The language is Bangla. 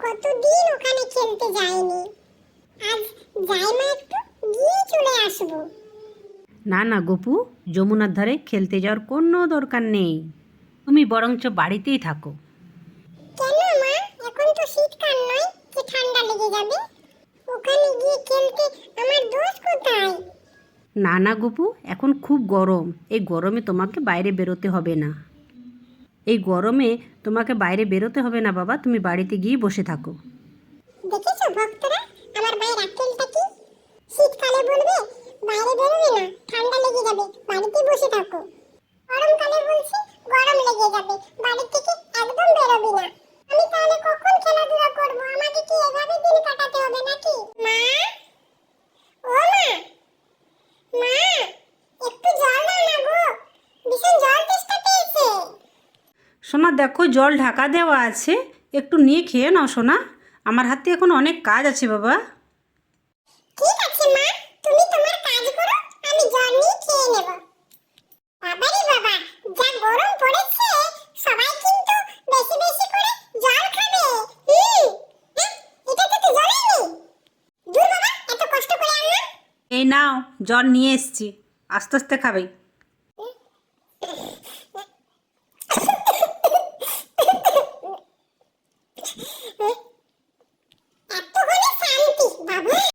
কতদিন ওখানে খেলতে যাইনি? আজ যাই মা একটু গিয়ে চলে আসব। না না গপু যমুনার ধারে খেলতে যাওয়ার কোনো দরকার নেই। তুমি বরঞ্চ বাড়িতেই থাকো। কেন মা? এখন তো শীতকাল নয় যে ঠান্ডা লেগে যাবে। ওখানে গিয়ে খেলতে আমার দোষ কোথায়? না না গপু এখন খুব গরম। এই গরমে তোমাকে বাইরে বেরোতে হবে না। এই গরমে তোমাকে বাইরে বেরোতে হবে না বাবা, তুমি বাড়িতে গিয়ে বসে থাকো। দেখেছ ভক্তরা? আমার ভাইয়ের আক্কেলটা কি? শীতকালে বলবে, বাইরে বেরোবে না, ঠান্ডা লেগে যাবে, বাড়িতে বসে থাকো। গরমকালে বলছি, গরম লেগে যাবে বাড়ি থেকে একদম বেরোবি না। আমি তাহলে কখন খেলাধুলা করব? আমাকে কি এভাবে দিন কাটাতে হবে নাকি মা ও মা মা একটু জল দাও না গো ভীষণ জল তেষ্টা পেয়েছে সোনা দেখো জল ঢাকা দেওয়া আছে। একটু নিয়ে খেয়ে নাও সোনা। আমার হাতে এখন অনেক কাজ আছে বাবা। ঠিক আছে মা তুমি তোমার কাজ করো আমি জল নিয়ে খেয়ে নেব। বাবারে বাবা যা গরম পড়েছে সবাই কিন্তু বেশি বেশি করে জল খাবে। হুম এটা তো জলই নেই। দূর বাবা এত কষ্ট করে আনলাম। এই নাও জল নিয়ে এসছি। আস্তে আস্তে খাবে। ね。